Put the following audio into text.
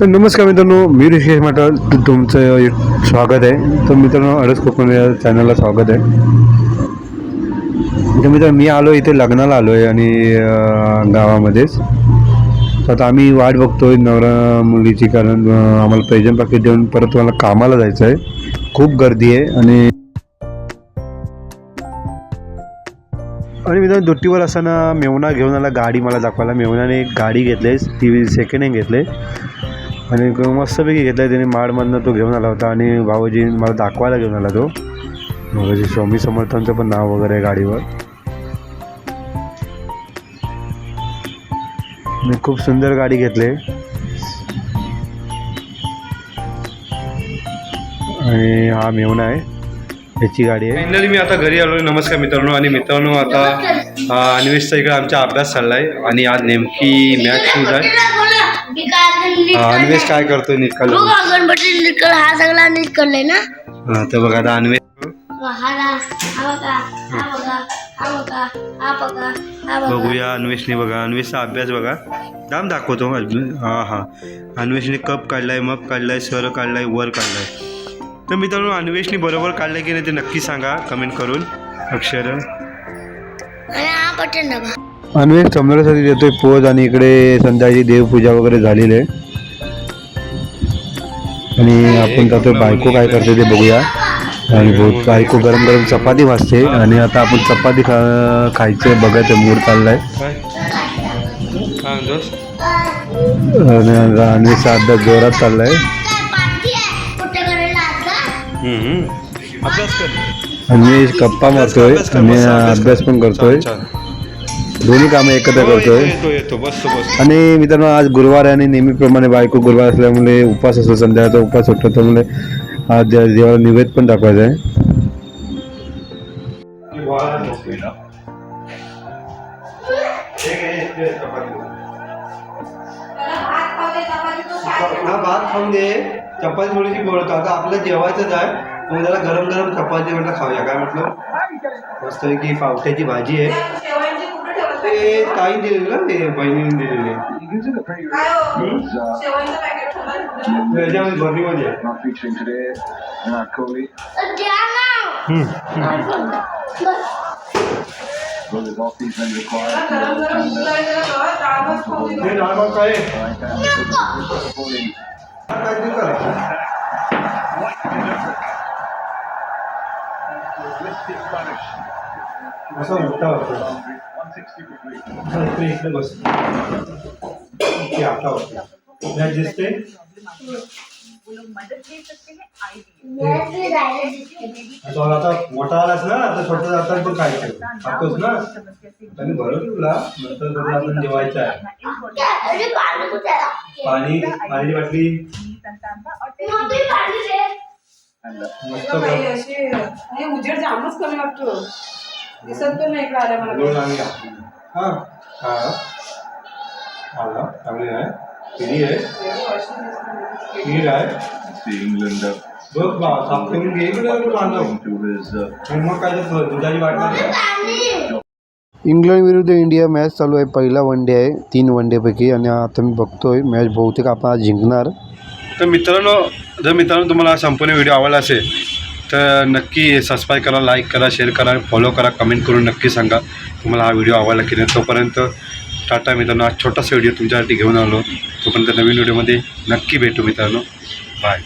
तर नमस्कार मित्रांनो मी ऋषेश माटल तुमचं एक स्वागत आहे. तर मित्रांनो अडस कोकण या चॅनलला स्वागत आहे. तर मित्रांनो मी आलो इथे लग्नाला आलो आहे आणि गावामध्येच. तर आता आम्ही वाट बघतोय नवरा मुलीची कारण आम्हाला प्रेझेंट पाकिट देऊन परत मला कामाला जायचं आहे खूप गर्दी आहे आणि आणि मित्रांनो दुट्टीवर असताना मेवना घेऊन आला गाडी मला दाखवायला. मेवनाने एक गाडी घेतली टी सेकंड हँड घेतले. आणि मस्तपैकी घेतला त्याने माडमधनं तो घेऊन आला होता. आणि भाऊजी मला दाखवायला घेऊन आला तो. बाबाजी स्वामी समर्थांचं पण नाव वगैरे आहे गाडीवर. मी खूप सुंदर गाडी घेतले. आणि हा मेवना आहे. याची गाडी आहे. फायनली मी आता घरी आलो नमस्कार मित्रांनो. आणि मित्रांनो आता अन्वेषचा इकडे आमचा अभ्यास चाललाय. आणि आज नेमकी मॅच सुरू आहे अन्वेष काय करतोय निकाल गणपती निकल हा सगळा निकललाय ना? हा तर बघा आता अन्वेष हा हा हा बघा हा बघा हा बघा हा बघा हा बघा. बघूया अन्वेषने बघा. अन्वेषचा अभ्यास बघा. दाम दाखवतो. हा हा. अन्वेषने कप काढलाय मग काढलाय सर काढलाय वर काढलाय. तर मित्रांनो अन्वेषने बरोबर काढलाय की नाही ते नक्की सांगा. कमेंट करून. अक्षर. अन्वेष समजण्यासाठी देतोय पोज आणि इकडे संध्याची देवपूजा वगैरे झालेली आहे. आणि आपण जातोय बायको काय करते ते बघूया. आणि बहुत बायको गरम गरम चपाती भाजते. आणि आता आपण चपाती खा खायचं बघायचं मूड चाललाय. आणि अन्वेषचा अभ्यास जोरात चाललाय. अभ्यास कर अन्वेष गप्पा मारतोय आणि अभ्यास पण करतोय. दोन्ही कामं एकत्र करतोय. आणि मित्रांनो आज गुरुवार आहे आणि नेहमीप्रमाणे बायको गुरुवार असल्यामुळे उपवास असतो संध्याकाळचा उपवास होतो त्यामुळे आज देवाला निवेद पण दाखवायचा आहे. भात खाऊन दे चपाती थोडीशी बोलतो आता आपलं जेवायचंच आहे मग त्याला गरम गरम चपाती म्हटलं खाऊया. काय म्हटलं? मस्त की पावट्याची भाजी आहे. ते ताई दिलेली ना ते बहिणीने दिलेली त्याच्यामध्ये भरणीमध्ये आहे. हे काहीतरी करा. असा मोठा होतो हा, इकडे बस आता होते आता मोठा आलास ना आता छोटा पण काय खातोस ना? आणि तुला नंतर आपण जेवायचं आहे. पाणी? पाणी. मस्त हे उजेड जामच कमी वाटतो दिसत पण नाही इकडे आल्या मला हा. हा. आला. चांगली आहे. आहे आहे बघ बा घे आणि मग काय दुधाची इंग्लंड विरुद्ध इंडिया मॅच चालू आहे पहिला वन डे आहे तीन वन डेपैकी आणि आता मी बघतोय मॅच बहुतेक आपण आज जिंकणार तर मित्रांनो जर मित्रांनो तुम्हाला हा संपूर्ण व्हिडिओ आवडला असेल तर नक्की सबस्क्राईब करा लाईक करा शेअर करा फॉलो करा कमेंट करून नक्की सांगा तुम्हाला हा व्हिडिओ आवडला की नाही तोपर्यंत टाटा मित्रांनो आज छोटासा व्हिडिओ तुमच्यासाठी घेऊन आलो तोपर्यंत नवीन व्हिडिओमध्ये नक्की भेटू मित्रांनो. बाय.